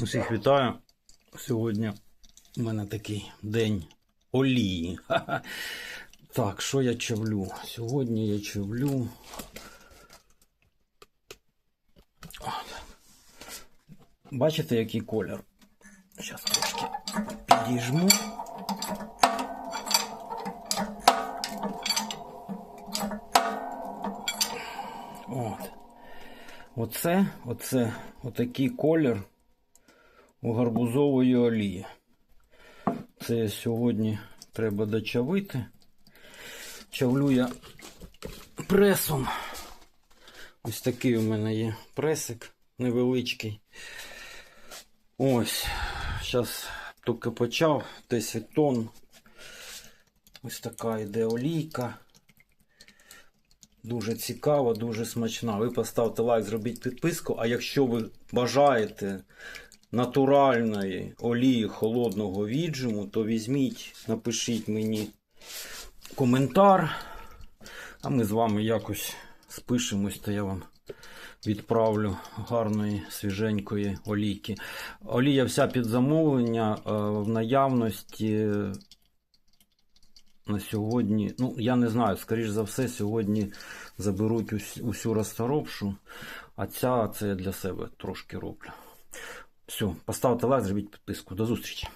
Усіх вітаю. Сьогодні у мене такий день олії. Так, що я чавлю? Сьогодні я чавлю. Бачите, який колір? Зараз трошки підіжму. От. Оце, оце, отакий колір у гарбузової олії. Це сьогодні треба дочавити. Чавлю я пресом. Ось такий у мене є пресик невеличкий. Ось. Зараз тільки почав 10 тонн. Ось така йде олійка. Дуже цікава, дуже смачна. Ви поставте лайк, зробіть підписку. А якщо ви бажаєте натуральної олії холодного віджиму, то візьміть, напишіть мені коментар. А ми з вами якось спишемось, то я вам відправлю гарної свіженької олійки. Олія вся під замовлення е, в наявності. На сьогодні, ну я не знаю, скоріш за все, сьогодні заберуть усю розторопшу, а ця це я для себе трошки роблю. Все, поставте лайк, зробіть підписку. До зустрічі!